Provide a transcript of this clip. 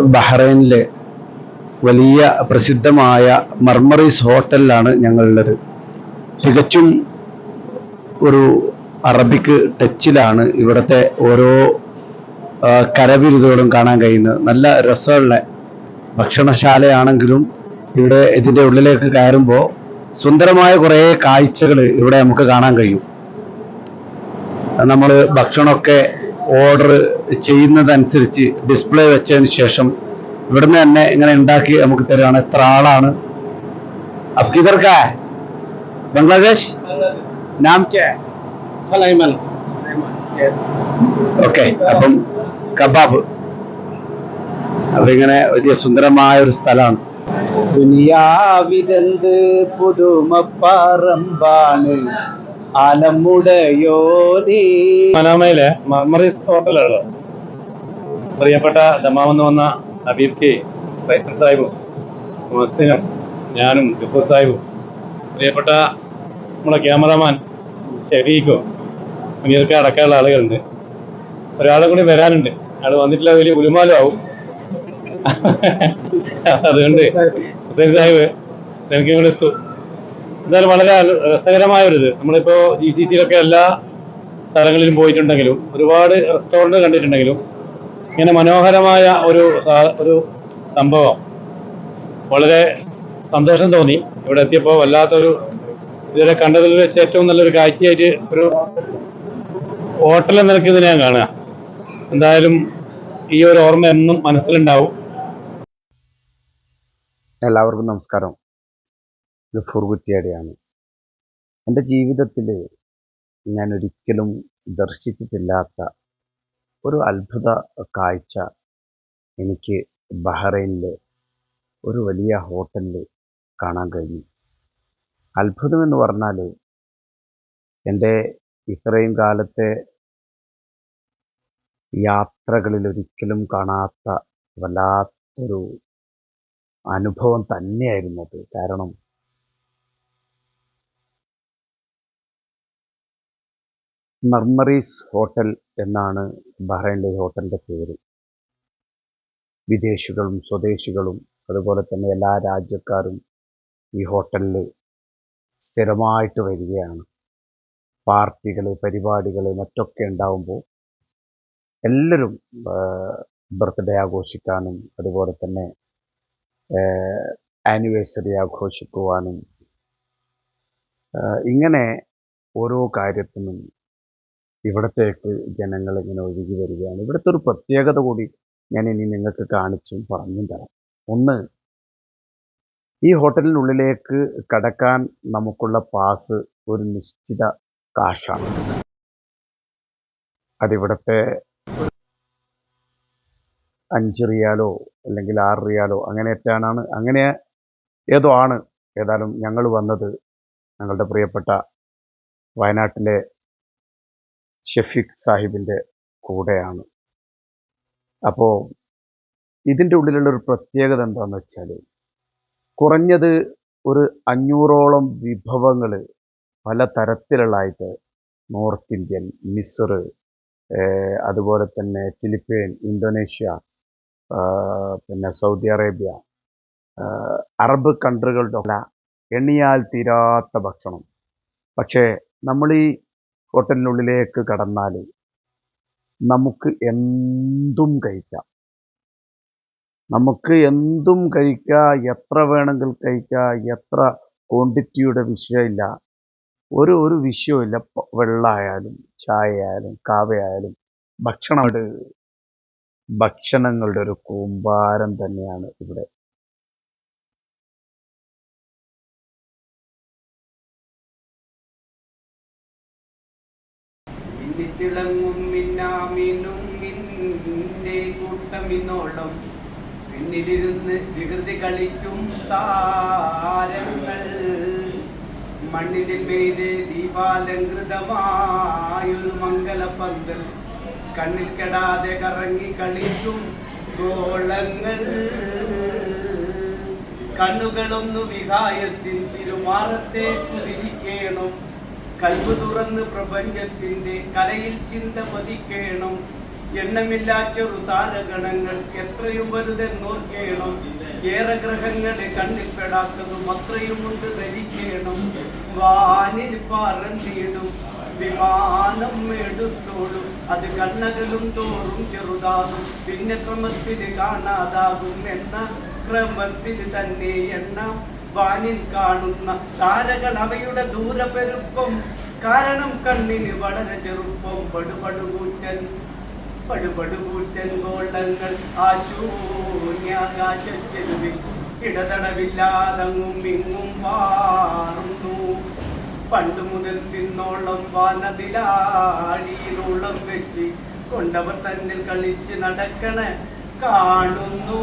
ബഹ്റൈനിലെ വലിയ പ്രസിദ്ധമായ മർമറീസ് ഹോട്ടലിലാണ് ഞങ്ങളുള്ളത്. തികച്ചും ഒരു അറബിക്ക് ടച്ചിലാണ് ഇവിടുത്തെ ഓരോ കരവിരുതുകളും കാണാൻ കഴിയുന്നത്. നല്ല രസമുള്ള ഭക്ഷണശാലയാണെങ്കിലും ഇവിടെ ഇതിന്റെ ഉള്ളിലേക്ക് കയറുമ്പോൾ സുന്ദരമായ കുറേ കാഴ്ചകൾ ഇവിടെ നമുക്ക് കാണാൻ കഴിയും. നമ്മൾ ഭക്ഷണമൊക്കെ ഓർഡർ ചെയ്യുന്നതനുസരിച്ച് ഡിസ്പ്ലേ വെച്ചതിന് ശേഷം ഇവിടുന്ന് തന്നെ ഇങ്ങനെ ഉണ്ടാക്കി നമുക്ക് തരുവാണ്. എത്ര ആളാണ്? ബംഗ്ലാദേശ്? ഓക്കെ അപ്പം കബാബ്. അതിങ്ങനെ ഇങ്ങനെ വലിയ സുന്ദരമായ ഒരു സ്ഥലമാണ്. ദുനിയാവിതെന്ത് പുതുമപ്പാറമ്പാണ്. മനാമയിലെ മർമറീസ് ഹോട്ടലാണ് പ്രിയപ്പെട്ട ദമാമെന്ന് വന്ന ഹബീബ് കെ ഫൈസൽ സാഹിബും മുഹസിനും ഞാനും ഗഫൂർ സാഹിബും പ്രിയപ്പെട്ട നമ്മുടെ ക്യാമറമാൻ ഷെഫീഖും മുനീർക്ക് അടക്കമുള്ള ആളുകളുണ്ട്. ഒരാളെ കൂടി വരാനുണ്ട്. അയാൾ വന്നിട്ടില്ല വലിയ ഉലുമാലും ആവും. അതുകൊണ്ട് ഹുസൈൻ സാഹിബ് ഹുസൈൻ കൂടെ എത്തും. എന്തായാലും വളരെ രസകരമായ ഒരു ഇത് നമ്മളിപ്പോ ജി സി സിയിലൊക്കെ എല്ലാ സ്ഥലങ്ങളിലും പോയിട്ടുണ്ടെങ്കിലും ഒരുപാട് റെസ്റ്റോറന്റ് കണ്ടിട്ടുണ്ടെങ്കിലും ഇങ്ങനെ മനോഹരമായ ഒരു ഒരു സംഭവം. വളരെ സന്തോഷം തോന്നി. ഇവിടെ എത്തിയപ്പോൾ വല്ലാത്തൊരു ഇതുവരെ കണ്ടതിൽ വെച്ച് ഏറ്റവും നല്ലൊരു കാഴ്ചയായിട്ട് ഒരു ഹോട്ടൽ നിലയ്ക്ക് ഇതിനെ ഞാൻ കാണുക. എന്തായാലും ഈ ഒരു ഓർമ്മ എന്നും മനസ്സിലുണ്ടാവും. എല്ലാവർക്കും നമസ്കാരം. ഗഫൂർ കുറ്റിയാടിയാണ് എന്റെ ജീവിതത്തിൽ ഞാൻ ഒരിക്കലും ദർശിച്ചിട്ടില്ലാത്ത ഒരു അത്ഭുത കാഴ്ച എനിക്ക് ബഹ്റൈനിലെ ഒരു വലിയ ഹോട്ടലിൽ കാണാൻ കഴിഞ്ഞു. അത്ഭുതമെന്ന് പറഞ്ഞാൽ എന്റെ ഇത്രയും കാലത്തെ യാത്രകളിൽ ഒരിക്കലും കാണാത്ത വല്ലാത്തൊരു അനുഭവം തന്നെയായിരുന്നു അത്. കാരണം മർമറീസ് ഹോട്ടൽ എന്നാണ് ബഹ്റൈനിലെ ഹോട്ടലിന്റെ പേര്. വിദേശികളും സ്വദേശികളും അതുപോലെ തന്നെ എല്ലാ രാജ്യക്കാരും ഈ ഹോട്ടലിൽ സ്ഥിരമായിട്ട് വരികയാണ്. പാർട്ടികൾ പരിപാടികൾ മറ്റൊക്കെ ഉണ്ടാകുമ്പോൾ എല്ലാവരും ബർത്ത്ഡേ ആഘോഷിക്കാനും അതുപോലെ തന്നെ ആനിവേഴ്സറി ആഘോഷിക്കുവാനും ഇങ്ങനെ ഓരോ കാര്യത്തിനും ഇവിടത്തേക്ക് ജനങ്ങൾ ഇങ്ങനെ ഒഴുകി വരികയാണ്. ഇവിടുത്തെ ഒരു പ്രത്യേകത കൂടി ഞാൻ ഇനി നിങ്ങൾക്ക് കാണിച്ചും പറഞ്ഞും തരാം. ഒന്ന് ഈ ഹോട്ടലിനുള്ളിലേക്ക് കടക്കാൻ നമുക്കുള്ള പാസ് ഒരു നിശ്ചിത കാശാണ്. അതിവിടുത്തെ അഞ്ച് റിയാലോ അല്ലെങ്കിൽ ആറ് റിയാലോ അങ്ങനെ എത്താനാണ് അങ്ങനെ ഏതോ ആണ്. ഏതായാലും ഞങ്ങൾ വന്നത് ഞങ്ങളുടെ പ്രിയപ്പെട്ട വയനാട്ടിലെ ഷെഫീഖ് സാഹിബിന്റെ കൂടെയാണ്. അപ്പോൾ ഇതിന്റെ ഉള്ളിലുള്ള ഒരു പ്രത്യേകത എന്താണെന്ന് വെച്ചാൽ കുറഞ്ഞത് ഒരു അഞ്ഞൂറോളം വിഭവങ്ങൾ പല തരത്തിലുള്ളതായിട്ട് നോർത്ത് ഇന്ത്യൻ മിസർ അതുപോലെ തന്നെ ഫിലിപ്പീൻ ഇന്തോനേഷ്യ പിന്നെ സൗദി അറേബ്യ അറബ് കൺട്രികളുടെ എണ്ണിയാൽ തീരാത്ത ഭക്ഷണം. പക്ഷേ നമ്മൾ ഈ ഹോട്ടലിനുള്ളിലേക്ക് കടന്നാൽ നമുക്ക് എന്തും കഴിക്കാം. നമുക്ക് എന്തും കഴിക്കാം. എത്ര വേണമെങ്കിൽ കഴിക്കാം. എത്ര ക്വാണ്ടിറ്റിയുടെ വിഷയമില്ല. ഒരു ഒരു വിഷയമില്ല വെള്ളമായാലും ചായ ആയാലും കാവയായാലും ഭക്ഷണം. ഭക്ഷണങ്ങളുടെ ഒരു കൂമ്പാരം തന്നെയാണ് ഇവിടെ മിന്നിത്തിളങ്ങും മിന്നാമിനും മിന്നെ കൂട്ടമിന്നോളം. പിന്നിലിരുന്ന് വികൃതി കളിക്കും താരങ്ങൾ. മണ്ണിതിൽ മെയ്ത് ദീപാലങ്കൃതമായൊരു മംഗലപ്പന്തൽ. കണ്ണിൽ കെടാതെ കറങ്ങി കളിക്കും ഗോളങ്ങൾ. കണ്ണുകളൊന്നു വിഹായസിൻ തിരുമാറത്തേക്ക് വിരിക്കണം. കൽബ് തുറന്ന് പ്രപഞ്ചത്തിന്റെ കലയിൽ ചിന്ത പതിക്കേണം. എണ്ണമില്ലാ ചെറു താരഗണങ്ങൾ എത്രയും വലുതെന്നോർക്കേണം. ഏറെ ഗ്രഹങ്ങളെ കണ്ണിൽപ്പെടാത്തതും അത്രയും കൊണ്ട് ധരിക്കണം. വാനിൽ പറന്നിടും വിമാനം എടുത്തോളും. അത് കണ്ണകലും തോറും ചെറുതാകും. പിന്നെ ക്രമത്തിൽ കാണാതാകും. എന്ന ക്രമത്തിൽ തന്നെ എണ്ണം വാനിൽ കാണുന്ന താരകൾ അവയുടെ ദൂരപെരുപ്പം കാരണം കണ്ണിന് വളരെ ചെറുപ്പം. പടുപടുകൂറ്റൻ പടുപടുകൂറ്റൻ ഗോളങ്ങൾ ആശൂന്യാകാശത്തിൽ ഇടതടവില്ലാതങ്ങും ഇങ്ങും വാറുന്നു. പണ്ടു മുതൽ നിന്നോളം വാനതിലാടിയിലോളം വെച്ച് കൊണ്ടവർ തന്നിൽ കളിച്ച് നടക്കണ കാണുന്നു.